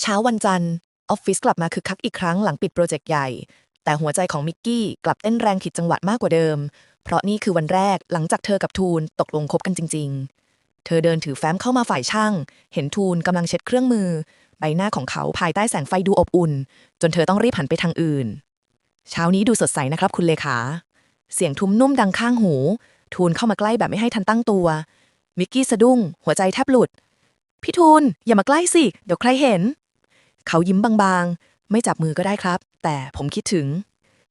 เช้าวันจันทร์ออฟฟิศกลับมาคึกคักอีกครั้งหลังปิดโปรเจกต์ใหญ่ แต่หัวใจของมิกกี้กลับเต้นแรงผิดจังหวะมากกว่าเดิม เพราะนี่คือวันแรกหลังจากเธอกับทูนตกลงคบกันจริง ๆ เธอเดินถือแฟ้มเข้ามาฝ่ายช่าง เห็นทูนกำลังเช็ดเครื่องมือ ใบหน้าของเขาภายใต้แสงไฟดูอบอุ่น จนเธอต้องรีบหันไปทางอื่น เช้านี้ดูสดใสนะครับคุณเลขา เสียงทุ้มนุ่มดังข้างหู ทูนเข้ามาใกล้แบบไม่ให้ทันตั้งตัว มิกกี้สะดุ้ง หัวใจแทบหลุด พี่ทูนอย่ามาใกล้สิ เดี๋ยวใครเห็น เขายิ้มบางๆ ไม่จับมือก็ได้ครับ แต่ผมคิดถึง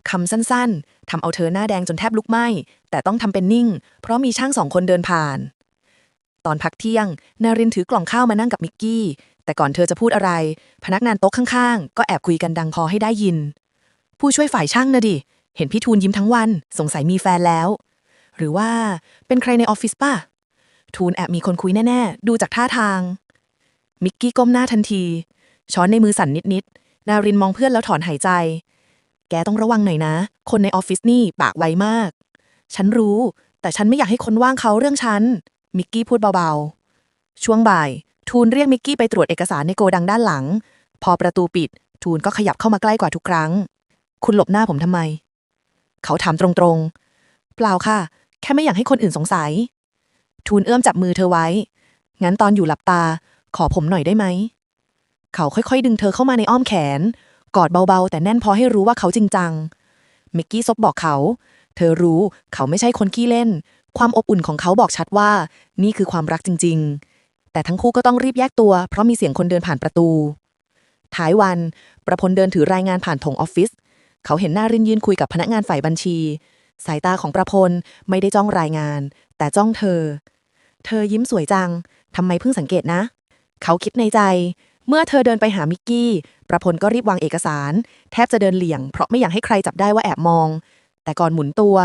คำสั้นๆทำเอาเธอหน้าแดงจนแทบลุกไหม้ แต่ต้องทำเป็นนิ่ง เพราะมีช่างสองคนเดินผ่าน ตอนพักเที่ยง นารินถือกล่องข้าวมานั่งกับมิกกี้ แต่ก่อนเธอจะพูดอะไร พนักงานโต๊ะข้างๆ ก็แอบคุยกันดังพอให้ได้ยิน ผู้ช่วยฝ่ายช่างนะดิ เห็นพี่ทูนยิ้มทั้งวัน สงสัยมีแฟนแล้ว หรือว่าเป็นใครในออฟฟิศป่ะ ทูนแอบมีคนคุยแน่ๆ ดูจากท่าทาง มิกกี้ก้มหน้าทันที ช้อนในมือสั่นนิดๆ นารินมองเพื่อนแล้วถอนหายใจ แกต้องระวังหน่อยนะ คนในออฟฟิศนี่ปากไวมาก ฉันรู้ แต่ฉันไม่อยากให้คนว่างเขาเรื่องฉัน มิกกี้พูดเบาๆ ช่วงบ่าย ทูนเรียกมิกกี้ไปตรวจเอกสารในโกดังด้านหลัง พอประตูปิด ทูนก็ขยับเข้ามาใกล้กว่าทุกครั้ง คุณหลบหน้าผมทำไม เขาถามตรงๆ เปล่าค่ะ แค่ไม่อยากให้คนอื่นสงสัย ทูนเอื้อมจับมือเธอไว้ งั้นตอนอยู่หลับตา ขอผมหน่อยได้ไหม เขาค่อยๆ ดึงเธอเข้ามาในอ้อมแขน กอดเบาๆ แต่แน่นพอให้รู้ว่าเขาจริงจัง มิกกี้ซบบอกเขา เธอรู้เขาไม่ใช่คนขี้เล่น ความอบอุ่นของเขาบอกชัดว่า นี่คือความรักจริง ๆ แต่ทั้งคู่ก็ต้องรีบแยกตัว เพราะมีเสียงคนเดินผ่านประตู ท้ายวัน ประพลเดินถือรายงานผ่านถงออฟฟิศ เขาเห็นหน้ารินยืนคุยกับพนักงานฝ่ายบัญชี สายตาของประพลไม่ได้จ้องรายงาน แต่จ้องเธอ เธอยิ้มสวยจังทำไมเพิ่งสังเกตนะ เขาคิดในใจ เมื่อเธอเดินไปหามิกกี้ ประพลก็รีบวางเอกสาร แทบจะเดินเหลี่ยง เพราะไม่อยากให้ใครจับได้ว่าแอบมอง แต่ก่อนหมุนตัว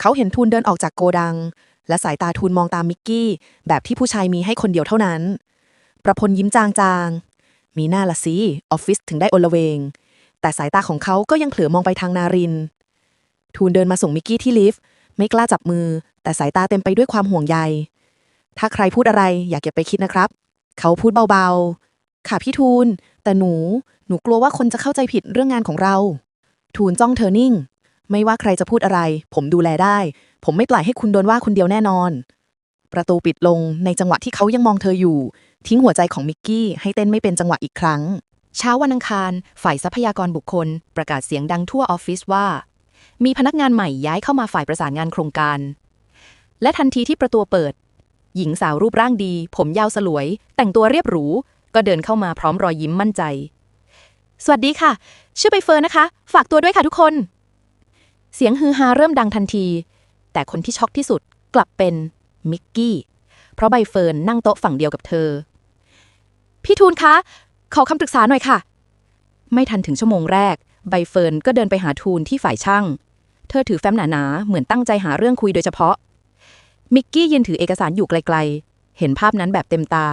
เขาเห็นทูนเดินออกจากโกดัง และสายตาทูนมองตามมิกกี้ แบบที่ผู้ชายมีให้คนเดียวเท่านั้น ประพลยิ้มจางๆ มีหน้าละสิออฟฟิศถึงได้อลเวง แต่สายตาของเขาก็ยังเผลอมองไปทางนาริน ทูนเดินมาส่งมิกกี้ที่ลิฟต์ไม่กล้าจับมือ แต่สายตาเต็มไปด้วยความห่วงใย ถ้าใครพูดอะไรอย่าเก็บไปคิดนะครับ เขาพูดเบาๆ ค่ะพี่ทูนแต่หนู หนูกลัวว่าคนจะเข้าใจผิดเรื่องงานของเรา ทูนจ้องเธอนิ่ง ไม่ว่าใครจะพูดอะไร ผมดูแลได้ ผมไม่ปล่อยให้คุณโดนว่าคนเดียวแน่นอน ประตูปิดลงในจังหวะที่เขายังมองเธออยู่ ทิ้งหัวใจของมิกกี้ให้เต้นไม่เป็นจังหวะอีกครั้ง เช้าวันอังคาร ฝ่ายทรัพยากรบุคคล ประกาศเสียงดังทั่วออฟฟิศว่า มีพนักงานใหม่ย้ายเข้ามาฝ่ายประสานงานโครงการ และทันทีที่ประตูเปิด หญิงสาวรูปร่างดี ผมยาวสลวย แต่งตัวเรียบหรู ก็เดินเข้ามาพร้อมรอยยิ้มมั่นใจ สวัสดีค่ะ ชื่อใบเฟิร์นนะคะ ฝากตัวด้วยค่ะทุกคน เสียงฮือฮาเริ่มดังทันที แต่คนที่ช็อกที่สุดกลับเป็นมิกกี้ เพราะใบเฟิร์นนั่งโต๊ะฝั่งเดียวกับเธอ พี่ทูนคะ ขอคำปรึกษาหน่อยค่ะ ไม่ทันถึงชั่วโมงแรก ใบเฟิร์นก็เดินไปหาทูนที่ฝ่ายช่าง เธอถือแฟ้มหนาๆเหมือนตั้งใจหาเรื่องคุยโดยเฉพาะ มิกกี้ยืนถือเอกสารอยู่ไกลๆ เห็นภาพนั้นแบบเต็มตา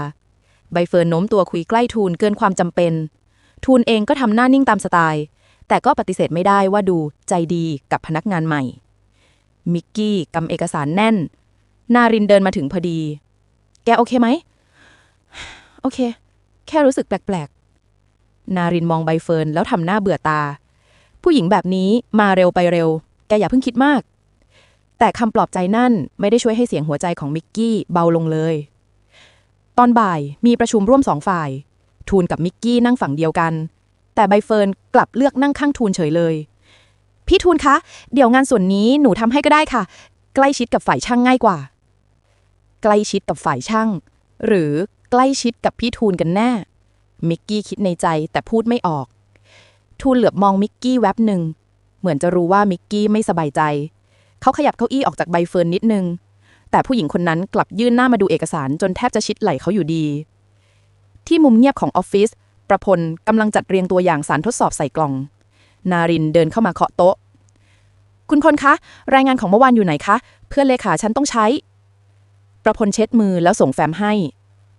ใบเฟิร์นโน้มตัวคุยใกล้ทูนเกินความจำเป็น ทูนเองก็ทำหน้านิ่งตามสไตล์ แต่ก็ปฏิเสธไม่ได้ว่าดูใจดีกับพนักงานใหม่ มิกกี้กำเอกสารแน่น นารินเดินมาถึงพอดี แกโอเคไหม โอเค แค่รู้สึกแปลกๆ นารินมองใบเฟิร์นแล้วทำหน้าเบื่อตา ผู้หญิงแบบนี้มาเร็วไปเร็ว แกอย่าเพิ่งคิดมาก แต่คำปลอบใจนั่นไม่ได้ช่วยให้เสียงหัวใจของมิกกี้เบาลงเลย ตอนบ่ายมีประชุมร่วมสองฝ่าย ทูนกับมิกกี้นั่งฝั่งเดียวกัน แต่ใบเฟิร์นกลับเลือกนั่งข้างทูนเฉยเลย พี่ทูนคะ เดี๋ยวงานส่วนนี้หนูทำให้ก็ได้ค่ะ ใกล้ชิดกับฝ่ายช่างง่ายกว่า ใกล้ชิดกับฝ่ายช่าง หรือใกล้ชิดกับพี่ทูนกันแน่ มิกกี้คิดในใจแต่พูดไม่ออก ทูนเหลือบมองมิกกี้แวบหนึ่ง เหมือนจะรู้ว่ามิกกี้ไม่สบายใจ เขาขยับเก้าอี้ออกจากใบเฟิร์นนิดนึง แต่ผู้หญิงคนนั้นกลับยื่นหน้ามาดูเอกสารจนแทบจะชิดไหล่เขาอยู่ดี ที่มุมเงียบของออฟฟิศประพลกำลังจัดเรียงตัวอย่างสารทดสอบใส่กล่อง นารินเดินเข้ามาเคาะโต๊ะ คุณพลคะ รายงานของเมื่อวานอยู่ไหนคะ เพื่อนเลขาฉันต้องใช้ ประพลเช็ดมือแล้วส่งแฟ้มให้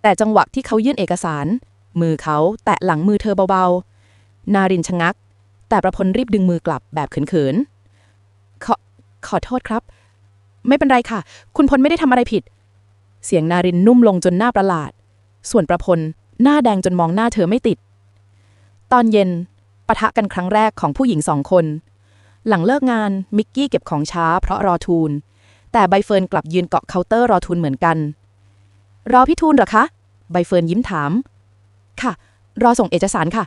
แต่จังหวะที่เขายื่นเอกสาร มือเขาแตะหลังมือเธอเบาๆ นารินชะงัก แต่ประพลรีบดึงมือกลับแบบเขินๆขอขอโทษครับ ไม่เป็นไรค่ะ คุณพลไม่ได้ทำอะไรผิด เสียงนารินนุ่มลงจนหน้าประหลาด ส่วนประพลหน้าแดงจนมองหน้าเธอไม่ติด ตอนเย็นปะทะกันครั้งแรกของผู้หญิงสองคน หลังเลิกงานมิกกี้เก็บของช้าเพราะรอทูล แต่ใบเฟิร์นกลับยืนเกาะเคาน์เตอร์รอทูลเหมือนกัน รอพี่ทูลเหรอคะ ใบเฟิร์นยิ้มถาม ค่ะ รอส่งเอกสารค่ะ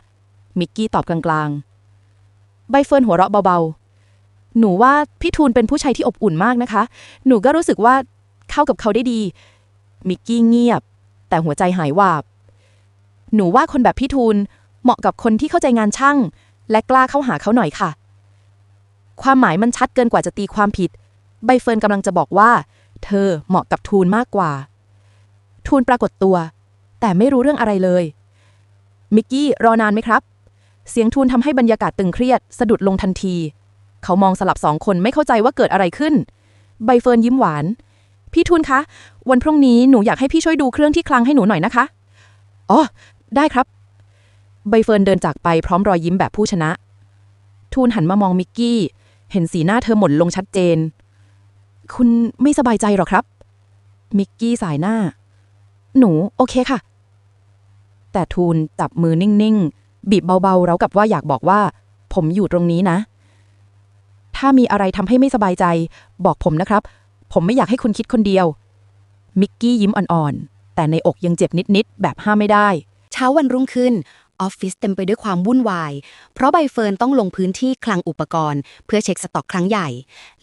มิกกี้ตอบกลางๆ ใบเฟิร์นหัวเราะเบาๆ หนูว่าพี่ทูลเป็นผู้ชายที่อบอุ่นมากนะคะ หนูก็รู้สึกว่าเข้ากับเขาได้ดี มิกกี้เงียบ แต่หัวใจหายวาบ หนูว่าคนแบบพี่ทูลเหมาะกับคนที่เข้าใจงานช่าง และกล้าเข้าหาเขาหน่อยค่ะ ความหมายมันชัดเกินกว่าจะตีความผิด ใบเฟิร์นกำลังจะบอกว่า เธอเหมาะกับทูลมากกว่า ทูลปรากฏตัว แต่ไม่รู้เรื่องอะไรเลย มิกกี้รอนานไหมครับ เสียงทูลทำให้บรรยากาศตึงเครียด สะดุดลงทันที เขามองสลับสองคนไม่เข้าใจว่าเกิดอะไรขึ้น ใบเฟิร์นยิ้มหวาน พี่ทูลคะ วันพรุ่งนี้หนูอยากให้พี่ช่วยดูเครื่องที่คลังให้หนูหน่อยนะคะ อ๋อ ได้ครับ ใบเฟิร์นเดินจากไปพร้อมรอยยิ้มแบบผู้ชนะ ทูลหันมามองมิกกี้ เห็นสีหน้าเธอหม่นลงชัดเจน คุณไม่สบายใจหรอครับ มิกกี้สายหน้า หนู โอเคค่ะ แต่ทูลจับมือนิ่งๆ บีบเบาๆ เรากับว่าอยากบอกว่า ผมอยู่ตรงนี้นะ ถ้ามีอะไรทำให้ไม่สบายใจ บอกผมนะครับ ผมไม่อยากให้คุณคิดคนเดียว มิกกี้ยิ้มอ่อนๆ แต่ในอกยังเจ็บนิดๆ แบบห้ามไม่ได้ เช้าวันรุ่งขึ้น ออฟฟิศเต็มไปด้วยความวุ่นวาย เพราะใบเฟิร์นต้องลงพื้นที่คลังอุปกรณ์ เพื่อเช็คสต็อกครั้งใหญ่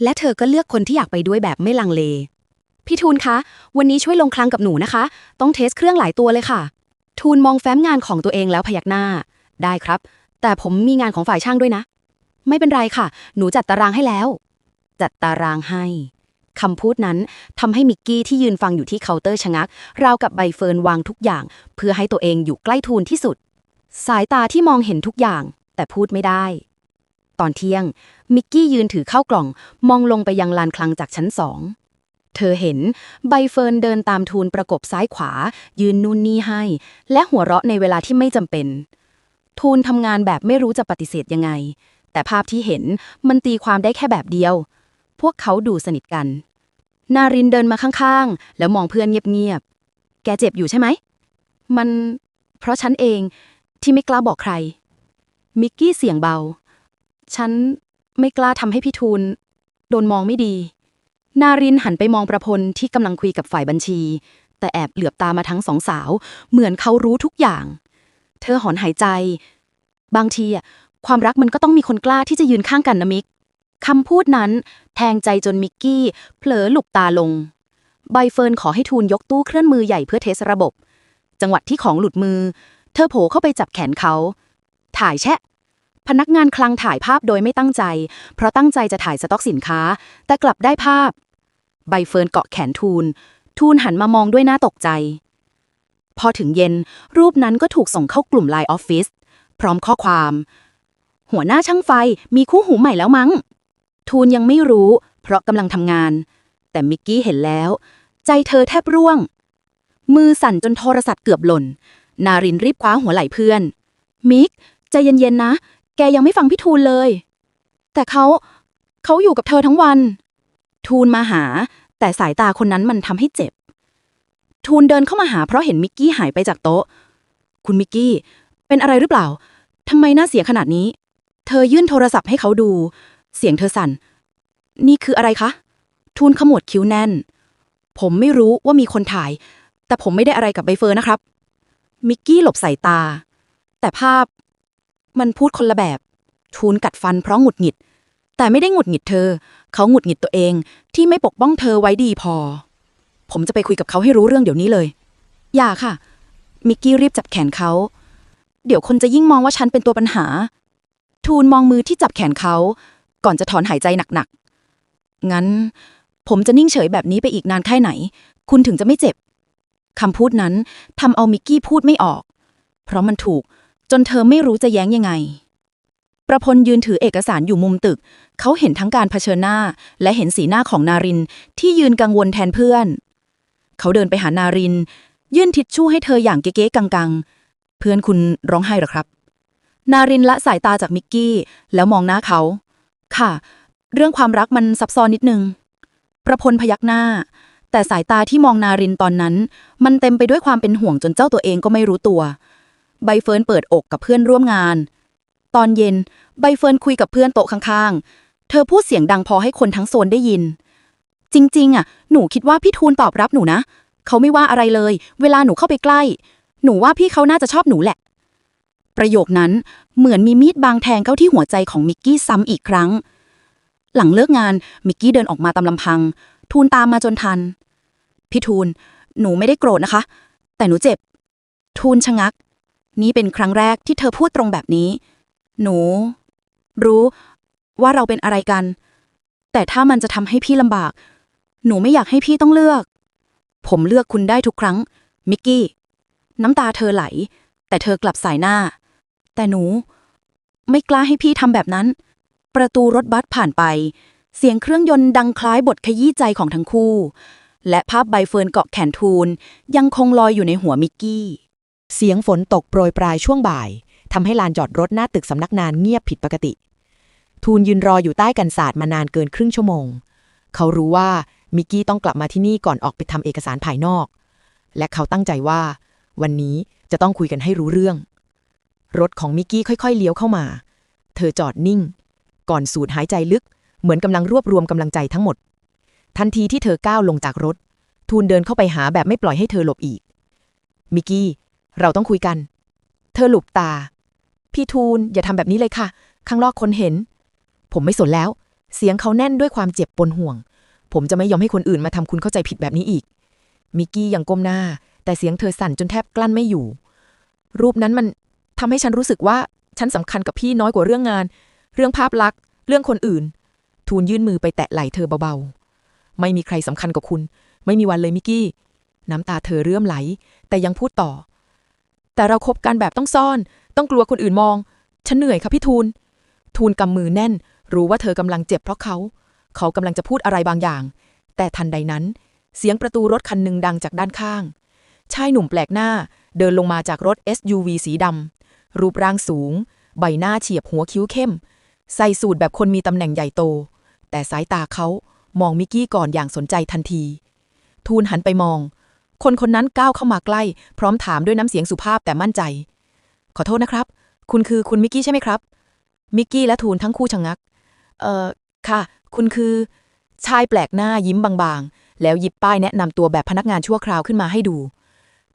และเธอก็เลือกคนที่อยากไปด้วยแบบไม่ลังเล พี่ทูลคะ วันนี้ช่วยลงคลังกับหนูนะคะ ต้องเทสเครื่องหลายตัวเลยค่ะ ทูลมองแฟ้มงานของตัวเองแล้วพยักหน้า ได้ครับ แต่ผมมีงานของฝ่ายช่างด้วยนะ ไม่เป็นไรค่ะ หนูจัดตารางให้แล้ว จัดตารางให้คำพูดนั้นทำให้มิกกี้ที่ยืนฟังอยู่ที่เคาน์เตอร์ชะงัก ราวกับใบเฟิร์นวางทุกอย่าง เพื่อให้ตัวเองอยู่ใกล้ทูลที่สุด สายตาที่มองเห็นทุกอย่าง แต่พูดไม่ได้ ตอนเที่ยง มิกกี้ยืนถือข้าวกล่อง มองลงไปยังลานคลังจากชั้นสอง เธอเห็นใบเฟิร์นเดินตามทูลประกบซ้ายขวา ยืนนู่นนี่ให้ และหัวเราะในเวลาที่ไม่จำเป็น ทูลทำงานแบบไม่รู้จะปฏิเสธยังไง แต่ภาพที่เห็นมันตีความได้แค่แบบเดียว พวกเขาดูสนิทกัน นารินเดินมาข้างๆ แล้วมองเพื่อนเงียบๆ แกเจ็บอยู่ใช่ไหม มัน เพราะฉันเองที่ไม่กล้าบอกใคร มิกกี้เสียงเบา ฉันไม่กล้าทำให้พี่ทูลโดนมองไม่ดี นารินหันไปมองประพลที่กำลังคุยกับฝ่ายบัญชี แต่แอบเหลือบตามาทั้งสองสาว เหมือนเขารู้ทุกอย่าง เธอหอนหายใจ บางทีอะ ความรักมันก็ต้องมีคนกล้าที่จะยืนข้างกันนะมิกคำพูดนั้นแทงใจจนมิกกี้เผลอหลุบตาลง ใบเฟิร์นขอให้ทูลยกตู้เคลื่อนมือใหญ่เพื่อเทสระบบ จังหวัดที่ของหลุดมือ เธอโผล่เข้าไปจับแขนเขา ถ่ายแชะ พนักงานคลังถ่ายภาพโดยไม่ตั้งใจ เพราะตั้งใจจะถ่ายสต็อกสินค้า แต่กลับได้ภาพ ใบเฟิร์นเกาะแขนทูลทูลหันมามองด้วยหน้าตกใจ พอถึงเย็นรูปนั้นก็ถูกส่งเข้ากลุ่มไลน์ออฟฟิศพร้อมข้อความ หัวหน้าช่างไฟมีคู่หูใหม่แล้วมั้ง ทูลยังไม่รู้ เพราะกำลังทำงาน แต่มิกกี้เห็นแล้ว ใจเธอแทบร่วง มือสั่นจนโทรศัพท์เกือบหล่น นารินรีบคว้าหัวไหล่เพื่อน มิกใจเย็นๆนะ แกยังไม่ฟังพี่ทูลเลย แต่เขาเขาอยู่กับเธอทั้งวัน ทูลมาหา แต่สายตาคนนั้นมันทำให้เจ็บ ทูลเดินเข้ามาหาเพราะเห็นมิกกี้หายไปจากโต๊ะ คุณมิกกี้ เป็นอะไรหรือเปล่าทำไมน่าเสียขนาดนี้ เธอยื่นโทรศัพท์ให้เขาดู เสียงเธอสั่น นี่คืออะไรคะ ทูลขมวดคิ้วแน่น ผมไม่รู้ว่ามีคนถ่าย แต่ผมไม่ได้อะไรกับใบเฟิร์นนะครับ มิกกี้หลบสายตา แต่ภาพ มันพูดคนละแบบ ทูลกัดฟันเพราะหงุดหงิด แต่ไม่ได้หงุดหงิดเธอ เขาหงุดหงิดตัวเอง ที่ไม่ปกป้องเธอไว้ดีพอ ผมจะไปคุยกับเขาให้รู้เรื่องเดี๋ยวนี้เลย อย่าค่ะ มิกกี้รีบจับแขนเขา เดี๋ยวคนจะยิ่งมองว่าฉันเป็นตัวปัญหา ทูลมองมือที่จับแขนเขา ก่อนจะถอนหายใจหนักๆ งั้น ผมจะนิ่งเฉยแบบนี้ไปอีกนานแค่ไหน คุณถึงจะไม่เจ็บ คำพูดนั้นทำเอามิกกี้พูดไม่ออก เพราะมันถูกจนเธอไม่รู้จะแย้งยังไง ประพลยืนถือเอกสารอยู่มุมตึก เขาเห็นทั้งการเผชิญหน้า และเห็นสีหน้าของนารินที่ยืนกังวลแทนเพื่อน เขาเดินไปหานาริน ยื่นทิชชู่ให้เธออย่างเก๊ๆกังๆ เพื่อนคุณร้องไห้หรอครับ นารินละสายตาจากมิกกี้ แล้วมองหน้าเขา ค่ะ เรื่องความรักมันซับซ้อนนิดนึง ประพลพยักหน้า แต่สายตาที่มองนารินตอนนั้น มันเต็มไปด้วยความเป็นห่วงจนเจ้าตัวเองก็ไม่รู้ตัว ใบเฟิร์นเปิดอกกับเพื่อนร่วมงาน ตอนเย็น ใบเฟิร์นคุยกับเพื่อนโต๊ะข้างๆ เธอพูดเสียงดังพอให้คนทั้งโซนได้ยิน จริงๆ อะ หนูคิดว่าพี่ทูลตอบรับหนูนะ เขาไม่ว่าอะไรเลย เวลาหนูเข้าไปใกล้ หนูว่าพี่เขาน่าจะชอบหนูแหละ ประโยคนั้นเหมือนมีมีดบางแทงเข้าที่หัวใจของมิกกี้ซ้ำอีกครั้ง หลังเลิกงานมิกกี้เดินออกมาตามลำพัง ทูลตามมาจนทัน พี่ทูลหนูไม่ได้โกรธนะคะ แต่หนูเจ็บ ทูลชะงัก นี่เป็นครั้งแรกที่เธอพูดตรงแบบนี้ หนู รู้ว่าเราเป็นอะไรกัน แต่ถ้ามันจะทำให้พี่ลำบาก หนูไม่อยากให้พี่ต้องเลือก ผมเลือกคุณได้ทุกครั้ง มิกกี้ น้ำตาเธอไหล แต่เธอกลับสายหน้า แต่หนู ไม่กล้าให้พี่ทำแบบนั้น ประตูรถบัสผ่านไป เสียงเครื่องยนต์ดังคล้ายบทขยี้ใจของทั้งคู่ และภาพใบเฟิร์นเกาะแขนทูล ยังคงลอยอยู่ในหัวมิกกี้ เสียงฝนตกโปรยปลายช่วงบ่ายทำให้ลานจอดรถหน้าตึกสำนักงานเงียบผิดปกติ ทูลยืนรออยู่ใต้กันศาสตร์มานานเกินครึ่งชั่วโมง เขารู้ว่ามิกกี้ต้องกลับมาที่นี่ก่อนออกไปทำเอกสารภายนอก และเขาตั้งใจว่า วันนี้จะต้องคุยกันให้รู้เรื่อง รถของมิกกี้ค่อยๆเลี้ยวเข้ามา เธอจอดนิ่ง ก่อนสูดหายใจลึก เหมือนกำลังรวบรวมกำลังใจทั้งหมด ทันทีที่เธอก้าวลงจากรถ ทูลเดินเข้าไปหาแบบไม่ปล่อยให้เธอหลบอีก มิกกี้ เราต้องคุยกัน เธอหลบตา พี่ทูลอย่าทำแบบนี้เลยค่ะ ข้างนอกคนเห็น ผมไม่สนแล้ว เสียงเขาแน่นด้วยความเจ็บปนห่วง ผมจะไม่ยอมให้คนอื่นมาทำคุณเข้าใจผิดแบบนี้อีก มิกกี้ยังก้มหน้า แต่เสียงเธอสั่นจนแทบกลั้นไม่อยู่ รูปนั้นมัน ทำให้ฉันรู้สึกว่าฉันสำคัญกับพี่น้อยกว่าเรื่องงาน เรื่องภาพลักษณ์ เรื่องคนอื่น ทูลยื่นมือไปแตะไหล่เธอเบาๆ ไม่มีใครสำคัญกว่าคุณ ไม่มีวันเลยมิกกี้ น้ำตาเธอเรื่อมไหล แต่ยังพูดต่อ แต่เราคบกันแบบต้องซ่อน ต้องกลัวคนอื่นมอง ฉันเหนื่อยค่ะพี่ทูล ทูลกำมือแน่น รู้ว่าเธอกำลังเจ็บเพราะเขา เขากำลังจะพูดอะไรบางอย่าง แต่ทันใดนั้น เสียงประตูรถคันหนึ่งดังจากด้านข้าง ชายหนุ่มแปลกหน้าเดินลงมาจากรถ SUV สีดำ รูปร่างสูง ใบหน้าเฉียบหัวคิ้วเข้ม ใส่สูทแบบคนมีตำแหน่งใหญ่โต แต่สายตาเขามองมิกกี้ก่อนอย่างสนใจทันที ทูลหันไปมอง คนคนนั้นก้าวเข้ามาใกล้ พร้อมถามด้วยน้ำเสียงสุภาพแต่มั่นใจ ขอโทษนะครับ คุณคือคุณมิกกี้ใช่ไหมครับ มิกกี้และทูลทั้งคู่ชะงัก เอ่อ ค่ะ คุณคือ ชายแปลกหน้ายิ้มบางๆ แล้วหยิบป้ายแนะนำตัวแบบพนักงานชั่วคราวขึ้นมาให้ดู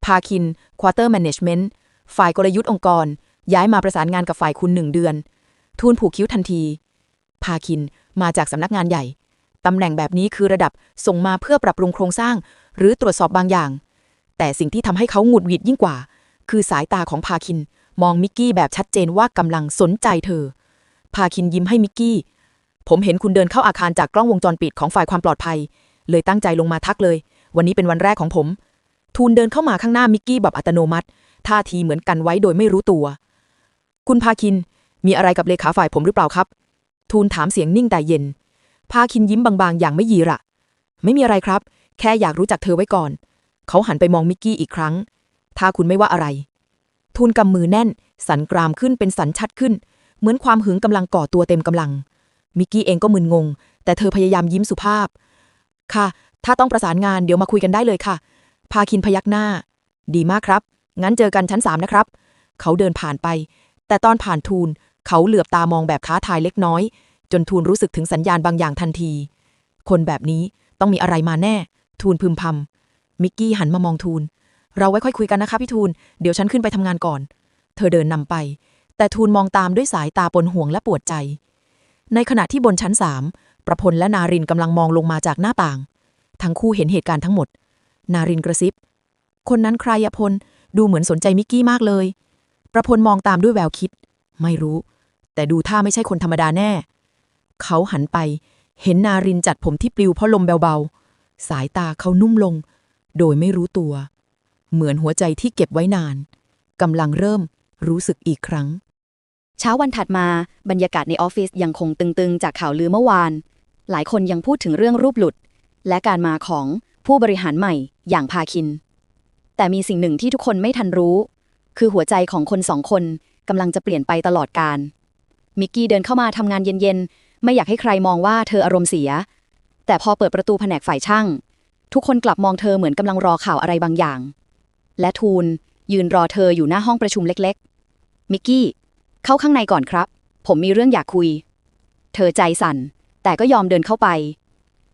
พาคินควอเตอร์แมネจเมนต์ ฝ่ายกลยุทธ์องค์กร ย้ายมาประสานงานกับฝ่ายคุณหนึ่งเดือน ทูลผูกคิ้วทันที พาคินมาจากสำนักงานใหญ่ ตำแหน่งแบบนี้คือระดับส่งมาเพื่อปรับปรุงโครงสร้าง หรือตรวจสอบบางอย่าง แต่สิ่งที่ทำให้เขาหงุดหงิดยิ่งกว่า คือสายตาของพาคินมองมิกกี้แบบชัดเจนว่ากำลังสนใจเธอ พาคินยิ้มให้มิกกี้ ผมเห็นคุณเดินเข้าอาคารจากกล้องวงจรปิดของฝ่ายความปลอดภัย เลยตั้งใจลงมาทักเลย วันนี้เป็นวันแรกของผม ทูลเดินเข้ามาข้างหน้ามิกกี้แบบอัตโนมัติ ท่าทีเหมือนกันไว้โดยไม่รู้ตัว คุณพาคิน มีอะไรกับเลขาฝ่ายผมหรือเปล่าครับ ทูลถามเสียงนิ่งแต่เย็น พาคินยิ้มบางๆ อย่างไม่ยีระไม่มีอะไรครับ แค่อยากรู้จักเธอไว้ก่อน เขาหันไปมองมิกกี้อีกครั้ง ถ้าคุณไม่ว่าอะไร ทูลกำมือแน่น สันกรามขึ้นเป็นสันชัดขึ้น เหมือนความหึงกำลังก่อตัวเต็มกำลัง มิกกี้เองก็มึนงง แต่เธอพยายามยิ้มสุภาพ ค่ะ ถ้าต้องประสานงานเดี๋ยวมาคุยกันได้เลยค่ะ พาคินพยักหน้า ดีมากครับ งั้นเจอกันชั้นสามนะครับ เขาเดินผ่านไป แต่ตอนผ่านทูลเขาเหลือบตามองแบบท้าทายเล็กน้อย จนทูลรู้สึกถึงสัญญาณบางอย่างทันที คนแบบนี้ต้องมีอะไรมาแน่ ทูลพึมพำมิกกี้หันมามองทูล เราไว้ค่อยคุยกันนะคะพี่ทูล เดี๋ยวฉันขึ้นไปทำงานก่อน เธอเดินนำไป แต่ทูลมองตามด้วยสายตาปนห่วงและปวดใจ ในขณะที่บนชั้นสามประพลและนารินกำลังมองลงมาจากหน้าต่าง ทั้งคู่เห็นเหตุการณ์ทั้งหมด นารินกระซิบ คนนั้นใครอะพล ดูเหมือนสนใจมิกกี้มากเลย ประพลมองตามด้วยแววคิด ไม่รู้ แต่ดูท่าไม่ใช่คนธรรมดาแน่ เขาหันไป เห็นนารินจัดผมที่ปลิวเพราะลมเบาๆ สายตาเขานุ่มลง โดยไม่รู้ตัว เหมือนหัวใจที่เก็บไว้นานกำลังเริ่มรู้สึกอีกครั้ง เช้าวันถัดมาบรรยากาศในออฟฟิศยังคงตึงๆ จากข่าวลือเมื่อวาน หลายคนยังพูดถึงเรื่องรูปหลุด และการมาของผู้บริหารใหม่อย่างพาคิน แต่มีสิ่งหนึ่งที่ทุกคนไม่ทันรู้ คือหัวใจของคนสองคนกำลังจะเปลี่ยนไปตลอดการ มิกกี้เดินเข้ามาทำงานเย็นๆ ไม่อยากให้ใครมองว่าเธออารมณ์เสีย แต่พอเปิดประตูแผนกฝ่ายช่าง ทุกคนกลับมองเธอเหมือนกำลังรอข่าวอะไรบางอย่าง และทูลยืนรอเธออยู่หน้าห้องประชุมเล็กๆ มิกกี้ เข้าข้างในก่อนครับ ผมมีเรื่องอยากคุย เธอใจสั่น แต่ก็ยอมเดินเข้าไป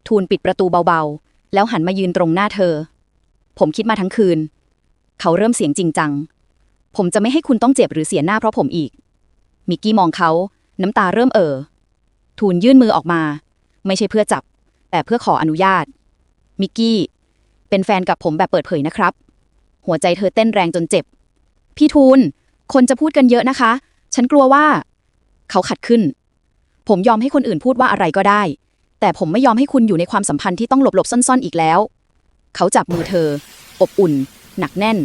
ทูลปิดประตูเบาๆ แล้วหันมายืนตรงหน้าเธอ ผมคิดมาทั้งคืน เขาเริ่มเสียงจริงจัง ผมจะไม่ให้คุณต้องเจ็บหรือเสียหน้าเพราะผมอีก มิกกี้มองเขา น้ำตาเริ่มเอ่อ ทูลยื่นมือออกมา ไม่ใช่เพื่อจับ แต่เพื่อขออนุญาต มิกกี้ เป็นแฟนกับผมแบบเปิดเผยนะครับ หัวใจเธอเต้นแรงจนเจ็บ พี่ทูล คนจะพูดกันเยอะนะคะ ฉันกลัวว่า เขาขัดขึ้น ผมยอมให้คนอื่นพูดว่าอะไรก็ได้ แต่ผมไม่ยอมให้คุณอยู่ในความสัมพันธ์ที่ต้องหลบหลบๆซ่อนๆอีกแล้ว เขาจับมือเธอ อบอุ่น หนักแน่น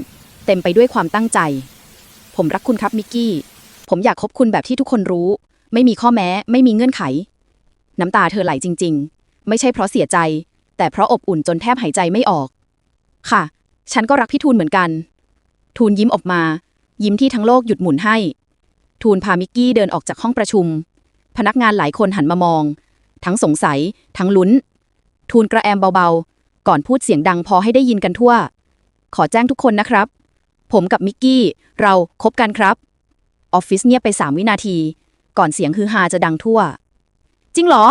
เต็มไปด้วยความตั้งใจ ผมรักคุณครับมิกกี้ ผมอยากคบคุณแบบที่ทุกคนรู้ ไม่มีข้อแม้ ไม่มีเงื่อนไข น้ำตาเธอไหลจริง ๆ ไม่ใช่เพราะเสียใจ แต่เพราะอบอุ่นจนแทบหายใจไม่ออก ค่ะ ฉันก็รักพี่ทูลเหมือนกัน ทูลยิ้มออกมา ยิ้มที่ทั้งโลกหยุดหมุนให้ ทูลพามิกกี้เดินออกจากห้องประชุม พนักงานหลายคนหันมามอง ทั้งสงสัย ทั้งลุ้น ทูลกระแอมเบาๆ ก่อนพูดเสียงดังพอให้ได้ยินกันทั่ว ขอแจ้งทุกคนนะครับ ผมกับมิกกี้ เราคบกันครับ ออฟฟิศเงียบไปสามวินาที ก่อนเสียงฮือฮาจะดังทั่ว จริงเหรอ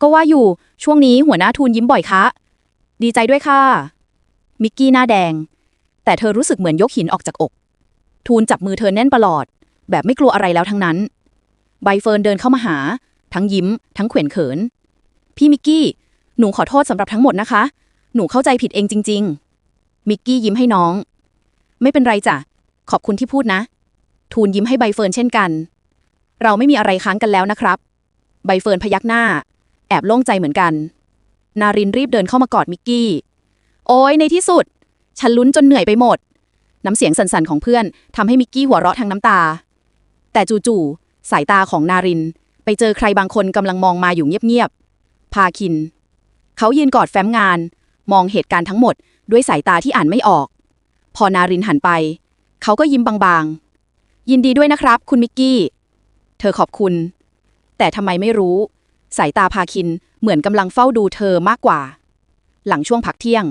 ก็ว่าอยู่ ช่วงนี้หัวหน้าทูลยิ้มบ่อยคะ ดีใจด้วยค่ะ มิกกี้หน้าแดง แต่เธอรู้สึกเหมือนยกหินออกจากอก ทูลจับมือเธอแน่นตลอด แบบไม่กลัวอะไรแล้วทั้งนั้น ใบเฟิร์นเดินเข้ามาหา ทั้งยิ้ม ทั้งเขวนเขิน พี่มิกกี้ หนูขอโทษสำหรับทั้งหมดนะคะ หนูเข้าใจผิดเองจริง ๆ มิกกี้ยิ้มให้น้อง ไม่เป็นไรจ้ะ ขอบคุณที่พูดนะ ทูลยิ้มให้ใบเฟิร์นเช่นกัน เราไม่มีอะไรค้างกันแล้วนะครับ ใบเฟิร์นพยักหน้า แอบโล่งใจเหมือนกัน นารินรีบเดินเข้ามากอดมิกกี้ โอ้ยในที่สุด ฉันลุ้นจนเหนื่อยไปหมด น้ำเสียงสั่นๆของเพื่อนทำให้มิกกี้หัวเราะทางน้ำตา แต่จู่ๆสายตาของนารินไปเจอใครบางคนกำลังมองมาอยู่เงียบๆพาคิน เขายืนกอดแฟ้มงาน มองเหตุการณ์ทั้งหมดด้วยสายตาที่อ่านไม่ออก พอนารินหันไป เขาก็ยิ้มบางๆ ยินดีด้วยนะครับ คุณมิกกี้ เธอขอบคุณ แต่ทำไมไม่รู้ สายตาพาคินเหมือนกำลังเฝ้าดูเธอมากกว่า หลังช่วงพักเที่ยง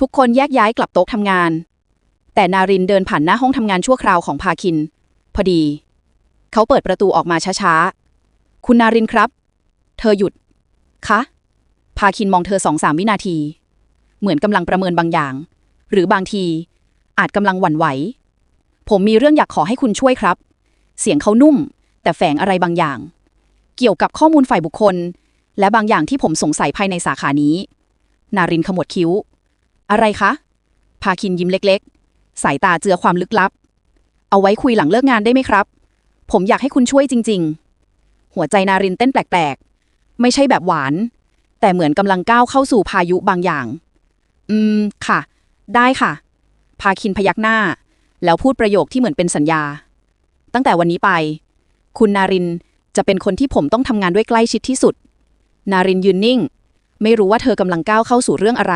ทุกคนแยกย้ายกลับโต๊ะทำงาน แต่นารินเดินผ่านหน้าห้องทำงานชั่วคราวของพาคิน พอดี เขาเปิดประตูออกมาช้าๆ คุณนารินครับ เธอหยุด คะ พาคินมองเธอสองสามวินาที เหมือนกำลังประเมินบางอย่าง หรือบางที อาจกำลังหวั่นไหว ผมมีเรื่องอยากขอให้คุณช่วยครับ เสียงเขานุ่ม แต่แฝงอะไรบางอย่าง เกี่ยวกับข้อมูลฝ่ายบุคคล และบางอย่างที่ผมสงสัยภายในสาขานี้ นารินขมวดคิ้ว อะไรคะ พาคินยิ้มเล็กๆ สายตาเจือความลึกลับ เอาไว้คุยหลังเลิกงานได้ไหมครับ ผมอยากให้คุณช่วยจริง ๆ หัวใจนารินเต้นแปลกๆ ไม่ใช่แบบหวาน แต่เหมือนกำลังก้าวเข้าสู่พายุบางอย่าง อืม ค่ะ ได้ค่ะ พาคินพยักหน้า แล้วพูดประโยคที่เหมือนเป็นสัญญา ตั้งแต่วันนี้ไป คุณนารินจะเป็นคนที่ผมต้องทำงานด้วยใกล้ชิดที่สุด นารินยืนนิ่ง ไม่รู้ว่าเธอกำลังก้าวเข้าสู่เรื่องอะไร